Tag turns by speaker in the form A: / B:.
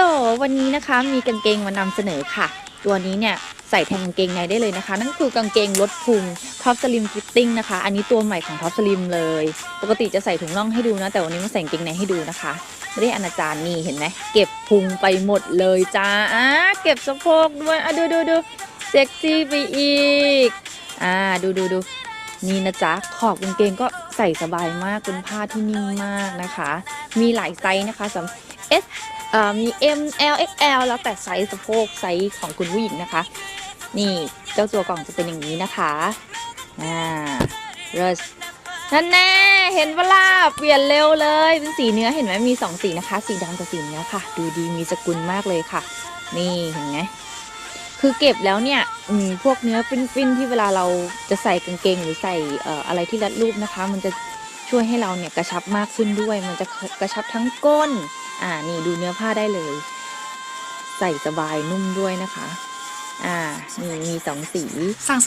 A: ลวันนี้นะคะมีกางเกงมานำเสนอค่ะ ตัวนี้เนี่ยใส่แทนกางเกงในได้เลยนะคะ นั่นคือกางเกงลดพุงท็อปสลิมฟิตติ้งนะคะ อันนี้ตัวใหม่ของท็อปสลิมเลย ปกติจะใส่ถุงน่องให้ดูนะ แต่วันนี้มาใส่กางเกงในให้ดูนะคะไม่ได้อนาจารนี่เห็นไหมเก็บพุงไปหมดเลยจ้าอะเก็บสะโพกด้วยอะดูดูดูเซ็กซี่ไปอีกอ่าดูดูดูนี่นะจ๊ะขอบกางเกงก็ใส่สบายมากเป็นผ้าที่นิ่มมากนะคะ มีหลายไซส์นะคะสำ S เอ่อ มี M L X L แล้วแต่ไซส์สะโพกไซส์ของคุณผู้หญิงนะคะ นี่เจ้าตัวกล่องจะเป็นอย่างนี้นะคะอ่าเรสนั่นแน่เห็นเวลาเปลี่ยนเร็วเลยเป็นสีเนื้อเห็นไหมมีสองสีนะคะ สีดำกับสีเนื้อค่ะ ดูดีมีสกุลมากเลยค่ะ นี่เห็นไหมคือเก็บแล้วเนี่ยพวกเนื้อฟินๆที่เวลาเราจะใส่กางเกงหรือใส่เอ่ออะไรที่รัดรูปนะคะ มันจะช่วยให้เราเนี่ยกระชับมากขึ้นด้วย มันจะกระชับทั้งก้น อ่านี่ดูเนื้อผ้าได้เลย ใส่สบายนุ่มด้วยนะคะ อ่านี่มีสองสี
B: สั่ง